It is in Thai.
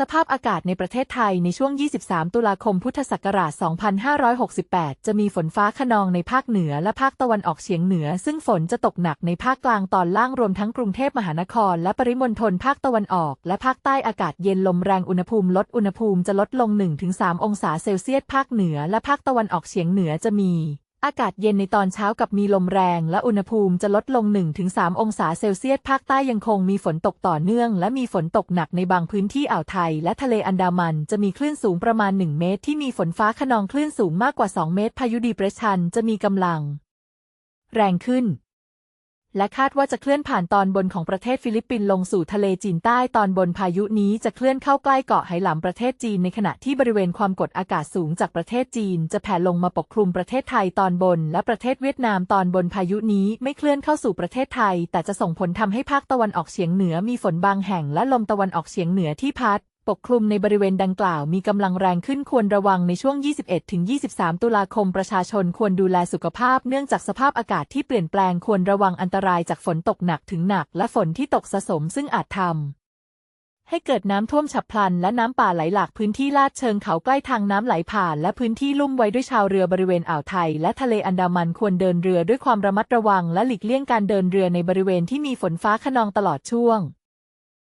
สภาพอากาศในประเทศไทยในช่วง 23 ตุลาคม พุทธศักราช 2568 จะมีฝนฟ้าขนองในภาคเหนือและภาคตะวันออกเฉียงเหนือ ซึ่งฝนจะตกหนักในภาคกลางตอนล่างรวมทั้งกรุงเทพมหานคร และปริมณฑลภาคตะวันออก และภาคใต้อากาศเย็นลมแรงอุณหภูมิลดอุณหภูมิจะลดลง 1-3 องศาเซลเซียส ภาคเหนือและภาคตะวันออกเฉียงเหนือจะมี อากาศเย็นในตอนเช้ากับมีลมแรงและอุณหภูมิจะลดลง 1-3 องศาเซลเซียส ภาคใต้ยังคงมีฝนตกต่อเนื่อง และมีฝนตกหนักในบางพื้นที่อ่าวไทย และทะเลอันดามันจะมีคลื่นสูงประมาณ 1 เมตร ที่มีฝนฟ้าขนองคลื่นสูงมากกว่า 2 เมตร พายุดีเปรสชันจะมีกำลัง แรงขึ้น และคาดว่าจะเคลื่อนผ่านตอนบนของประเทศฟิลิปปินส์ลงสู่ทะเลจีนใต้ตอนบนพายุนี้จะเคลื่อนเข้าใกล้เกาะไหหลำประเทศจีนในขณะที่บริเวณความกดอากาศสูงจากประเทศจีน จะแผ่ลงมาปกคลุมประเทศไทยตอนบน และประเทศเวียดนามตอนบนพายุนี้ไม่เคลื่อนเข้าสู่ประเทศไทย แต่จะส่งผลทำให้ภาคตะวันออกเฉียงเหนือมีฝนบางแห่งและลมตะวันออกเฉียงเหนือที่พัด ปกคลุมในบริเวณดังกล่าวมีกำลังแรงขึ้นควรระวังในช่วง 21-23 ตุลาคมประชาชนควรดูแลสุขภาพเนื่องจากสภาพอากาศที่เปลี่ยนแปลงควรระวังอันตรายจากฝนตกหนักถึงหนัก และฝนที่ตกสะสมซึ่งอาจทำให้เกิดน้ำท่วมฉับพลัน และน้ำป่าไหลหลากพื้นที่ลาดเชิงเขาใกล้ทางน้ำไหลผ่าน และพื้นที่ลุ่มไว้ด้วยชาวเรือบริเวณอ่าวไทย และทะเลอันดามันควรเดินเรือด้วยความระมัดระวัง และหลีกเลี่ยงการเดินเรือในบริเวณที่มีฝนฟ้าขนองตลอดช่วง